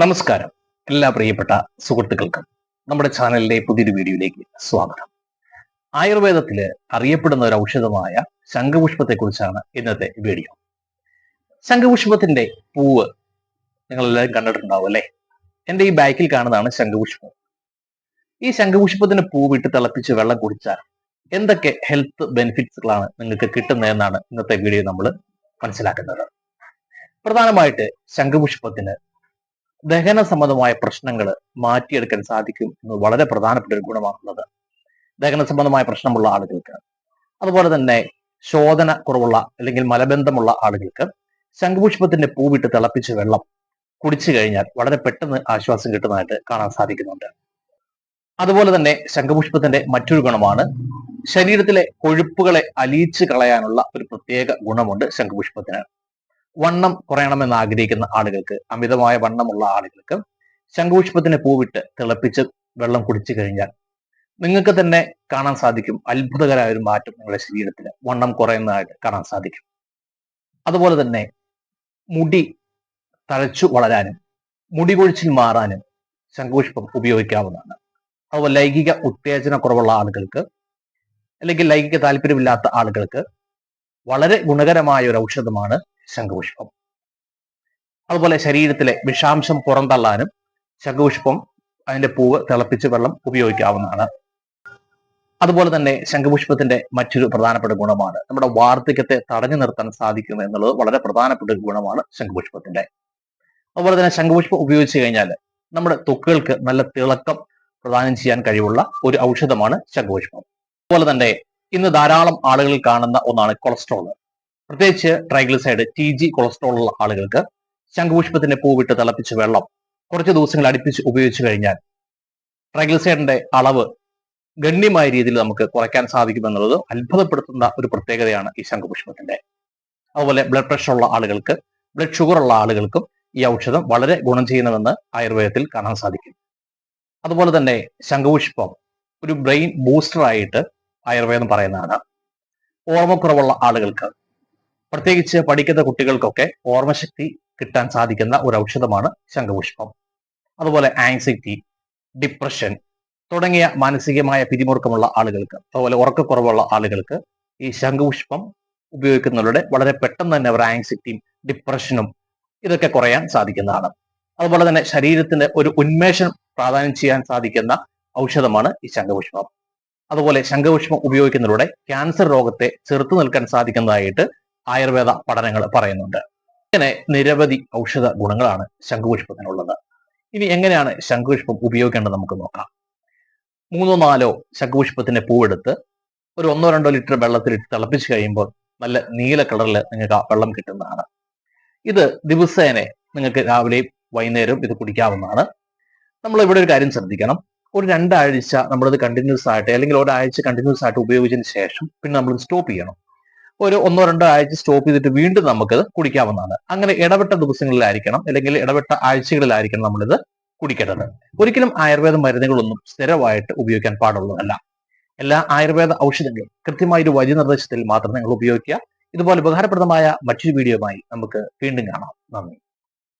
നമസ്കാരം. എല്ലാ പ്രിയപ്പെട്ട സുഹൃത്തുക്കൾക്കും നമ്മുടെ ചാനലിലെ പുതിയൊരു വീഡിയോയിലേക്ക് സ്വാഗതം. ആയുർവേദത്തിൽ അറിയപ്പെടുന്ന ഒരു ഔഷധമായ ശംഖുപുഷ്പത്തെ കുറിച്ചാണ് ഇന്നത്തെ വീഡിയോ. ശംഖുപുഷ്പത്തിന്റെ പൂവ് നിങ്ങളെല്ലാവരും കണ്ടിട്ടുണ്ടാവും അല്ലെ? എന്റെ ഈ ബാക്കിൽ കാണുന്നതാണ് ശംഖുപുഷ്പം. ഈ ശംഖുപുഷ്പത്തിന്റെ പൂവിട്ട് തിളപ്പിച്ച് വെള്ളം കുടിച്ചാൽ എന്തൊക്കെ ഹെൽത്ത് ബെനിഫിറ്റ്സുകളാണ് നിങ്ങൾക്ക് കിട്ടുന്നതെന്നാണ് ഇന്നത്തെ വീഡിയോ നമ്മൾ മനസ്സിലാക്കുന്നത്. പ്രധാനമായിട്ട് ശംഖുപുഷ്പത്തിന് ദഹന സംബന്ധമായ പ്രശ്നങ്ങൾ മാറ്റിയെടുക്കാൻ സാധിക്കും എന്ന് വളരെ പ്രധാനപ്പെട്ട ഒരു ഗുണമാണുള്ളത്. ദഹന സംബന്ധമായ പ്രശ്നമുള്ള ആളുകൾക്ക്. അതുപോലെ തന്നെ ശോധന കുറവുള്ള അല്ലെങ്കിൽ മലബന്ധമുള്ള ആളുകൾക്ക് ശംഖുപുഷ്പത്തിന്റെ പൂവിട്ട് തിളപ്പിച്ച് വെള്ളം കുടിച്ചു കഴിഞ്ഞാൽ വളരെ പെട്ടെന്ന് ആശ്വാസം കിട്ടുന്നതായിട്ട് കാണാൻ സാധിക്കുന്നുണ്ട്. അതുപോലെ തന്നെ ശംഖുപുഷ്പത്തിന്റെ മറ്റൊരു ഗുണമാണ് ശരീരത്തിലെ കൊഴുപ്പുകളെ അലിയിച്ചു കളയാനുള്ള ഒരു പ്രത്യേക ഗുണമുണ്ട് ശംഖുപുഷ്പത്തിന്. വണ്ണം കുറയണമെന്ന് ആഗ്രഹിക്കുന്ന ആളുകൾക്ക് അമിതമായ വണ്ണമുള്ള ആളുകൾക്ക് ശംഖുപുഷ്പത്തിന് പൂവിട്ട് തിളപ്പിച്ച് വെള്ളം കുടിച്ചു കഴിഞ്ഞാൽ നിങ്ങൾക്ക് തന്നെ കാണാൻ സാധിക്കും. അത്ഭുതകരമായ ഒരു മാറ്റം നിങ്ങളുടെ ശരീരത്തിൽ വണ്ണം കുറയുന്നതായിട്ട് കാണാൻ സാധിക്കും. അതുപോലെ തന്നെ മുടി തഴച്ചു വളരാനും മുടി കൊഴിച്ചിൽ മാറാനും ശംഖുപുഷ്പം ഉപയോഗിക്കാവുന്നതാണ്. അതുപോലെ ലൈംഗിക ഉത്തേജന കുറവുള്ള ആളുകൾക്ക് അല്ലെങ്കിൽ ലൈംഗിക താല്പര്യമില്ലാത്ത ആളുകൾക്ക് വളരെ ഗുണകരമായ ഒരു ഔഷധമാണ് ശംഖുപുഷ്പം. അതുപോലെ ശരീരത്തിലെ വിഷാംശം പുറന്തള്ളാനും ശംഖുപുഷ്പം അതിന്റെ പൂവ് തിളപ്പിച്ച് വെള്ളം ഉപയോഗിക്കാവുന്നതാണ്. അതുപോലെ തന്നെ ശംഖുപുഷ്പത്തിന്റെ മറ്റൊരു പ്രധാനപ്പെട്ട ഗുണമാണ് നമ്മുടെ വാർദ്ധക്യത്തെ തടഞ്ഞു നിർത്താൻ സാധിക്കും എന്നുള്ളത് വളരെ പ്രധാനപ്പെട്ട ഒരു ഗുണമാണ് ശംഖുപുഷ്പത്തിന്റെ അതുപോലെ തന്നെ ശംഖുപുഷ്പം ഉപയോഗിച്ച് കഴിഞ്ഞാൽ നമ്മുടെ തൊക്കുകൾക്ക് നല്ല തിളക്കം പ്രദാനം ചെയ്യാൻ കഴിവുള്ള ഒരു ഔഷധമാണ് ശംഖുപുഷ്പം. അതുപോലെ തന്നെ ഇന്ന് ധാരാളം ആളുകളിൽ കാണുന്ന ഒന്നാണ് കൊളസ്ട്രോൾ പ്രത്യേകിച്ച് ട്രൈഗ്ലിസൈഡ് ടി ജി കൊളസ്ട്രോൾ ഉള്ള ആളുകൾക്ക് ശംഖുപുഷ്പത്തിന്റെ പൂവിട്ട് തിളപ്പിച്ച് വെള്ളം കുറച്ച് ദിവസങ്ങൾ അടുപ്പിച്ച് ഉപയോഗിച്ചു കഴിഞ്ഞാൽ ട്രൈഗ്ലിസൈഡിന്റെ അളവ് ഗണ്യമായ രീതിയിൽ നമുക്ക് കുറയ്ക്കാൻ സാധിക്കുമെന്നുള്ളത് അത്ഭുതപ്പെടുത്തുന്ന ഒരു പ്രത്യേകതയാണ് ഈ ശംഖുപുഷ്പത്തിന്റെ. അതുപോലെ ബ്ലഡ് പ്രഷർ ഉള്ള ആളുകൾക്ക് ബ്ലഡ് ഷുഗർ ഉള്ള ആളുകൾക്കും ഈ ഔഷധം വളരെ ഗുണം ചെയ്യുന്നുവെന്ന് ആയുർവേദത്തിൽ കാണാൻ സാധിക്കും. അതുപോലെ തന്നെ ശംഖുപുഷ്പം ഒരു ബ്രെയിൻ ബൂസ്റ്റർ ആയിട്ട് ആയുർവേദം പറയുന്നതാണ്. ഓർമ്മക്കുറവുള്ള ആളുകൾക്ക് പ്രത്യേകിച്ച് പഠിക്കുന്ന കുട്ടികൾക്കൊക്കെ ഓർമ്മശക്തി കിട്ടാൻ സാധിക്കുന്ന ഒരു ഔഷധമാണ് ശംഖപുഷ്പം. അതുപോലെ ആൻസൈറ്റി ഡിപ്രഷൻ തുടങ്ങിയ മാനസികമായ പിരിമുറുക്കമുള്ള ആളുകൾക്ക് അതുപോലെ ഉറക്കക്കുറവുള്ള ആളുകൾക്ക് ഈ ശംഖുപുഷ്പം ഉപയോഗിക്കുന്നതിലൂടെ വളരെ പെട്ടെന്ന് തന്നെ അവർ ആൻസൈറ്റിയും ഡിപ്രഷനും ഇതൊക്കെ കുറയാൻ സാധിക്കുന്നതാണ്. അതുപോലെ തന്നെ ശരീരത്തിന് ഒരു ഉന്മേഷം പ്രാധാന്യം ചെയ്യാൻ സാധിക്കുന്ന ഔഷധമാണ് ഈ ശംഖപുഷ്പം. അതുപോലെ ശംഖപുഷ്പം ഉപയോഗിക്കുന്നതിലൂടെ ക്യാൻസർ രോഗത്തെ ചെറുത്തു നിൽക്കാൻ സാധിക്കുന്നതായിട്ട് ആയുർവേദ പഠനങ്ങൾ പറയുന്നുണ്ട്. ഇങ്ങനെ നിരവധി ഔഷധ ഗുണങ്ങളാണ് ശംഖുപുഷ്പത്തിനുള്ളത്. ഇനി എങ്ങനെയാണ് ശംഖുപുഷ്പം ഉപയോഗിക്കേണ്ടത് നമുക്ക് നോക്കാം. മൂന്നോ നാലോ ശംഖുപുഷ്പത്തിന്റെ പൂവെടുത്ത് ഒരു ഒന്നോ രണ്ടോ ലിറ്റർ വെള്ളത്തിലിട്ട് തിളപ്പിച്ച് കഴിയുമ്പോൾ നല്ല നീല കളറിൽ നിങ്ങൾക്ക് ആ വെള്ളം കിട്ടുന്നതാണ്. ഇത് ദിവസേനെ നിങ്ങൾക്ക് രാവിലെയും വൈകുന്നേരവും ഇത് കുടിക്കാവുന്നതാണ്. നമ്മൾ ഇവിടെ ഒരു കാര്യം ശ്രദ്ധിക്കണം. ഒരു രണ്ടാഴ്ച നമ്മളിത് കണ്ടിന്യൂസ് ആയിട്ട് അല്ലെങ്കിൽ ഒരാഴ്ച കണ്ടിന്യൂസ് ആയിട്ട് ഉപയോഗിച്ചതിന് ശേഷം പിന്നെ നമ്മൾ സ്റ്റോപ്പ് ചെയ്യണം. ഒരു ഒന്നോ രണ്ടോ ആഴ്ച സ്റ്റോപ്പ് ചെയ്തിട്ട് വീണ്ടും നമുക്കത് കുടിക്കാവുന്നതാണ്. അങ്ങനെ ഇടപെട്ട ദിവസങ്ങളിലായിരിക്കണം അല്ലെങ്കിൽ ഇടപെട്ട ആഴ്ചകളിലായിരിക്കണം നമ്മളിത് കുടിക്കേണ്ടത്. ഒരിക്കലും ആയുർവേദ മരുന്നുകളൊന്നും സ്ഥിരമായിട്ട് ഉപയോഗിക്കാൻ പാടുള്ളതല്ല. എല്ലാ ആയുർവേദ ഔഷധങ്ങളും കൃത്യമായ ഒരു വഴി നിർദ്ദേശത്തിൽ മാത്രം നിങ്ങൾ ഉപയോഗിക്കുക. ഇതുപോലെ ഉപകാരപ്രദമായ മറ്റൊരു വീഡിയോയുമായി നമുക്ക് വീണ്ടും കാണാം. നന്ദി.